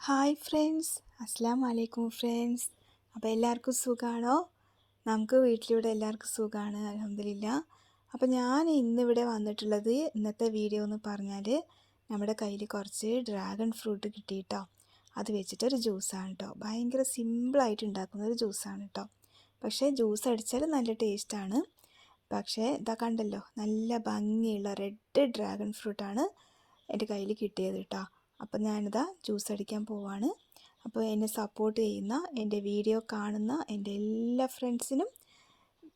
Hi friends അസ്സാം വലൈക്കും friends അപ്പോൾ എല്ലാവർക്കും സുഖമാണോ നമുക്ക് വീട്ടിലൂടെ എല്ലാവർക്കും സുഖമാണ് അലഹമില്ല അപ്പോൾ ഞാൻ ഇന്നിവിടെ വന്നിട്ടുള്ളത് ഇന്നത്തെ വീഡിയോ എന്ന് പറഞ്ഞാൽ നമ്മുടെ കയ്യിൽ കുറച്ച് ഡ്രാഗൺ ഫ്രൂട്ട് കിട്ടിയിട്ടോ. അത് വെച്ചിട്ടൊരു ജ്യൂസാണ് കേട്ടോ ഭയങ്കര സിമ്പിളായിട്ട് ഉണ്ടാക്കുന്ന ഒരു ജ്യൂസാണ് കേട്ടോ പക്ഷേ ജ്യൂസ് അടിച്ചാൽ നല്ല ടേസ്റ്റാണ് പക്ഷേ ഇതാ കണ്ടല്ലോ നല്ല ഭംഗിയുള്ള റെഡ് ഡ്രാഗൺ ഫ്രൂട്ടാണ് എന്റെ കയ്യിൽ കിട്ടിയത് കേട്ടോ അപ്പം ഞാനിതാ ജ്യൂസ് അടിക്കാൻ പോവാണ്. അപ്പോൾ എന്നെ സപ്പോർട്ട് ചെയ്യുന്ന എന്റെ വീഡിയോ കാണുന്ന എന്റെ എല്ലാ ഫ്രണ്ട്സിനും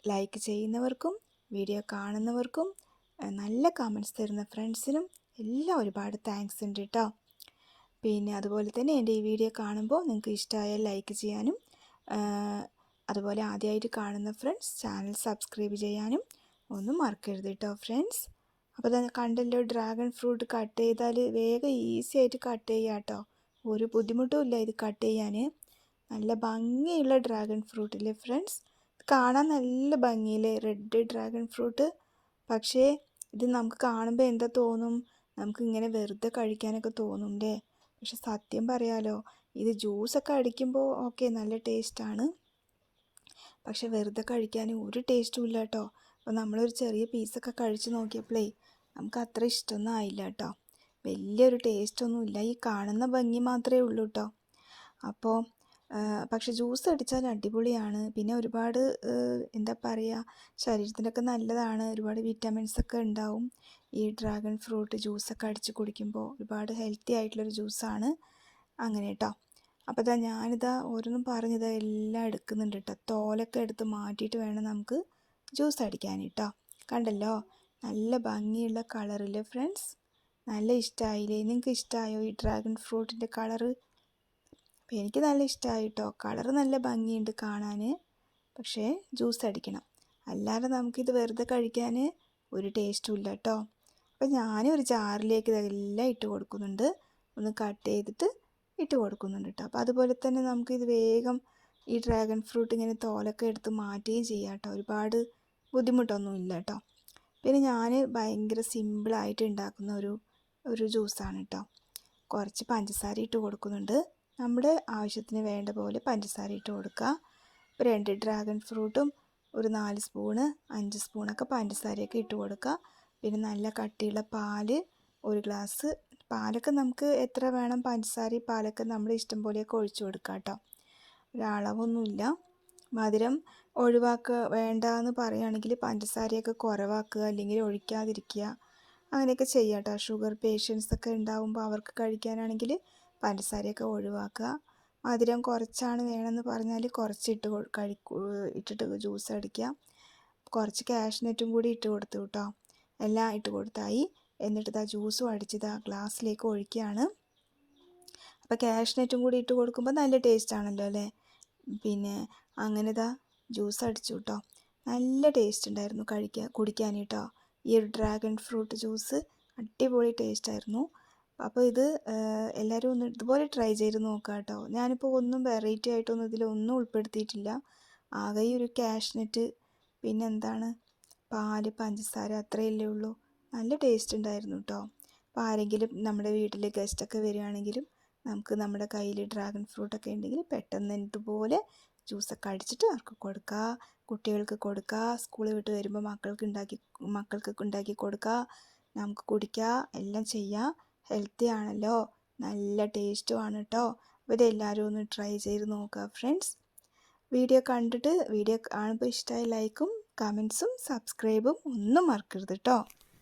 ലൈക്ക് ചെയ്യുന്നവർക്കും വീഡിയോ കാണുന്നവർക്കും നല്ല കമൻസ് തരുന്ന ഫ്രണ്ട്സിനും എല്ലാം ഒരുപാട് താങ്ക്സ് ഉണ്ട് കേട്ടോ പിന്നെ അതുപോലെ തന്നെ എന്റെ ഈ വീഡിയോ കാണുമ്പോൾ നിങ്ങൾക്ക് ഇഷ്ടമായാൽ ലൈക്ക് ചെയ്യാനും അതുപോലെ ആദ്യമായിട്ട് കാണുന്ന ഫ്രണ്ട്സ് ചാനൽ സബ്സ്ക്രൈബ് ചെയ്യാനും ഒന്നും മറക്കരുത് കേട്ടോ ഫ്രണ്ട്സ് അപ്പോൾ തന്നെ കണ്ടല്ലോ ഡ്രാഗൺ ഫ്രൂട്ട് കട്ട് ചെയ്താൽ വേഗം ഈസി ആയിട്ട് കട്ട് ചെയ്യാം കേട്ടോ ഒരു ബുദ്ധിമുട്ടും ഇല്ല ഇത് കട്ട് ചെയ്യാൻ നല്ല ഭംഗിയുള്ള ഡ്രാഗൺ ഫ്രൂട്ടില്ലേ ഫ്രണ്ട്സ് കാണാൻ നല്ല ഭംഗിയില്ലേ? റെഡ് ഡ്രാഗൺ ഫ്രൂട്ട് പക്ഷേ ഇത് നമുക്ക് കാണുമ്പോൾ എന്താ തോന്നും? നമുക്ക് ഇങ്ങനെ വെറുതെ കഴിക്കാനൊക്കെ തോന്നും അല്ലേ പക്ഷെ സത്യം പറയാലോ ഇത് ജ്യൂസൊക്കെ അടിക്കുമ്പോൾ ഓക്കെ നല്ല ടേസ്റ്റാണ് പക്ഷെ വെറുതെ കഴിക്കാൻ ഒരു ടേസ്റ്റും ഇല്ല കേട്ടോ അപ്പോൾ നമ്മളൊരു ചെറിയ പീസൊക്കെ കഴിച്ച് നോക്കിയപ്പോഴേ നമുക്ക് അത്ര ഇഷ്ടമൊന്നും ആയില്ല കേട്ടോ. വലിയൊരു ടേസ്റ്റൊന്നുമില്ല ഈ കാണുന്ന ഭംഗി മാത്രമേ ഉള്ളൂ കേട്ടോ. അപ്പോൾ പക്ഷെ ജ്യൂസ് അടിച്ചാൽ അടിപൊളിയാണ്. പിന്നെ ഒരുപാട് എന്താ പറയുക ശരീരത്തിനൊക്കെ നല്ലതാണ്. ഒരുപാട് വിറ്റാമിൻസ് ഒക്കെ ഉണ്ടാവും. ഈ ഡ്രാഗൺ ഫ്രൂട്ട് ജ്യൂസൊക്കെ അടിച്ച് കുടിക്കുമ്പോൾ ഒരുപാട് ഹെൽത്തി ആയിട്ടുള്ളൊരു ജ്യൂസാണ് അങ്ങനെ കേട്ടോ. അപ്പോൾ ഇതാ ഞാനിതാ ഓരോന്നും പറഞ്ഞിതാ എല്ലാം എടുക്കുന്നുണ്ട് കേട്ടോ. തോലൊക്കെ എടുത്ത് മാറ്റിയിട്ട് വേണം നമുക്ക് ജ്യൂസ് അടിക്കാൻ കേട്ടോ കണ്ടല്ലോ? നല്ല ഭംഗിയുള്ള കളറിൽ ഫ്രണ്ട്സ്. നല്ല ഇഷ്ടമായില്ലേ നിങ്ങൾക്ക് ഇഷ്ടമായോ ഈ ഡ്രാഗൺ ഫ്രൂട്ടിന്റെ കളറ്? എനിക്ക് നല്ല ഇഷ്ടമായി കേട്ടോ കളറ് നല്ല ഭംഗിയുണ്ട് കാണാൻ പക്ഷേ ജ്യൂസ് അടിക്കണം. അല്ലാതെ നമുക്കിത് വെറുതെ കഴിക്കാൻ ഒരു ടേസ്റ്റും ഇല്ല കേട്ടോ അപ്പോൾ ഞാൻ ഒരു ജാറിലേക്ക് ഇതെല്ലാം ഇട്ട് കൊടുക്കുന്നുണ്ട്. ഒന്ന് കട്ട് ചെയ്തിട്ട് ഇട്ട് കൊടുക്കുന്നുണ്ട് കേട്ടോ അപ്പോൾ അതുപോലെ തന്നെ നമുക്കിത് വേഗം ഈ ഡ്രാഗൺ ഫ്രൂട്ട് ഇങ്ങനെ തോലൊക്കെ എടുത്ത് മാറ്റുകയും ചെയ്യാം കേട്ടോ ഒരുപാട് ബുദ്ധിമുട്ടൊന്നും ഇല്ല കേട്ടോ പിന്നെ ഞാൻ ഭയങ്കര സിമ്പിളായിട്ട് ഉണ്ടാക്കുന്ന ഒരു ഒരു ജ്യൂസാണ് കേട്ടോ കുറച്ച് പഞ്ചസാര ഇട്ട് കൊടുക്കുന്നുണ്ട്. നമ്മുടെ ആവശ്യത്തിന് വേണ്ട പോലെ പഞ്ചസാര ഇട്ട് കൊടുക്കുക ഇപ്പോൾ രണ്ട് ഡ്രാഗൺ ഫ്രൂട്ടും ഒരു നാല് സ്പൂണ് അഞ്ച് സ്പൂണൊക്കെ പഞ്ചസാരയൊക്കെ ഇട്ട് കൊടുക്കുക പിന്നെ നല്ല കട്ടിയുള്ള പാൽ ഒരു ഗ്ലാസ് പാലൊക്കെ നമുക്ക് എത്ര വേണം? പഞ്ചസാര പാലൊക്കെ നമ്മൾ ഇഷ്ടം പോലെയൊക്കെ ഒഴിച്ചു കൊടുക്കാം കേട്ടോ ഒരളവൊന്നുമില്ല. മധുരം ഒഴിവാക്കുക വേണ്ട എന്ന് പറയുകയാണെങ്കിൽ പഞ്ചസാരയൊക്കെ കുറവാക്കുക അല്ലെങ്കിൽ ഒഴിക്കാതിരിക്കുക. അങ്ങനെയൊക്കെ ചെയ്യാം കേട്ടോ ഷുഗർ പേഷ്യൻസ് ഒക്കെ ഉണ്ടാകുമ്പോൾ അവർക്ക് കഴിക്കാനാണെങ്കിൽ പഞ്ചസാരയൊക്കെ ഒഴിവാക്കുക. മധുരം കുറച്ചാണ് വേണമെന്ന് പറഞ്ഞാൽ കുറച്ചിട്ട് കഴി ഇട്ടിട്ട് ജ്യൂസ് അടിക്കുക. കുറച്ച് കാഷ്നറ്റും കൂടി ഇട്ട് കൊടുത്തു കേട്ടോ എല്ലാം ഇട്ട് കൊടുത്തായി. എന്നിട്ട് ഇതാ ജ്യൂസും അടിച്ചിതാ ഗ്ലാസ്സിലേക്ക് ഒഴിക്കുകയാണ്. അപ്പോൾ കാഷ്നറ്റും കൂടി ഇട്ട് കൊടുക്കുമ്പോൾ നല്ല ടേസ്റ്റ് ആണല്ലോ അല്ലേ? പിന്നെ അങ്ങനെ ഇതാ ജ്യൂസ് അടിച്ചു കേട്ടോ നല്ല ടേസ്റ്റ് ഉണ്ടായിരുന്നു കഴിക്കാൻ കുടിക്കാൻ കേട്ടോ ഈ ഒരു ഡ്രാഗൺ ഫ്രൂട്ട് ജ്യൂസ് അടിപൊളി ടേസ്റ്റ് ആയിരുന്നു. അപ്പോൾ ഇത് എല്ലാവരും ഒന്ന് ഇതുപോലെ ട്രൈ ചെയ്ത് നോക്കുക കേട്ടോ ഞാനിപ്പോൾ ഒന്നും വെറൈറ്റി ആയിട്ടൊന്നും ഇതിലൊന്നും ഉൾപ്പെടുത്തിയിട്ടില്ല. ആകെ ഈ ഒരു കാഷ്നെറ്റ് പിന്നെ എന്താണ്? പാൽ പഞ്ചസാര അത്രയല്ലേ ഉള്ളൂ. നല്ല ടേസ്റ്റ് ഉണ്ടായിരുന്നു കേട്ടോ അപ്പോൾ ആരെങ്കിലും നമ്മുടെ വീട്ടിൽ ഗസ്റ്റൊക്കെ വരികയാണെങ്കിലും നമുക്ക് നമ്മുടെ കയ്യിൽ ഡ്രാഗൺ ഫ്രൂട്ട് ഒക്കെ ഉണ്ടെങ്കിൽ പെട്ടെന്ന് ഇതുപോലെ ജ്യൂസൊക്കെ അടിച്ചിട്ട് അവർക്ക് കൊടുക്കുക. കുട്ടികൾക്ക് കൊടുക്കുക. സ്കൂളിൽ വിട്ട് വരുമ്പോൾ മക്കൾക്ക് ഉണ്ടാക്കി മക്കൾക്ക് ഉണ്ടാക്കി കൊടുക്കുക. നമുക്ക് കുടിക്കുക. എല്ലാം ചെയ്യാം ഹെൽത്തി ആണല്ലോ. നല്ല ടേസ്റ്റും ആണ് കേട്ടോ. അപ്പോൾ ഇതെല്ലാവരും ഒന്ന് ട്രൈ ചെയ്ത് നോക്കുക ഫ്രണ്ട്സ്. വീഡിയോ കണ്ടിട്ട് വീഡിയോ കാണുമ്പോൾ ഇഷ്ടമായ ലൈക്കും കമൻസും സബ്സ്ക്രൈബും ഒന്നും മറക്കരുത് കേട്ടോ.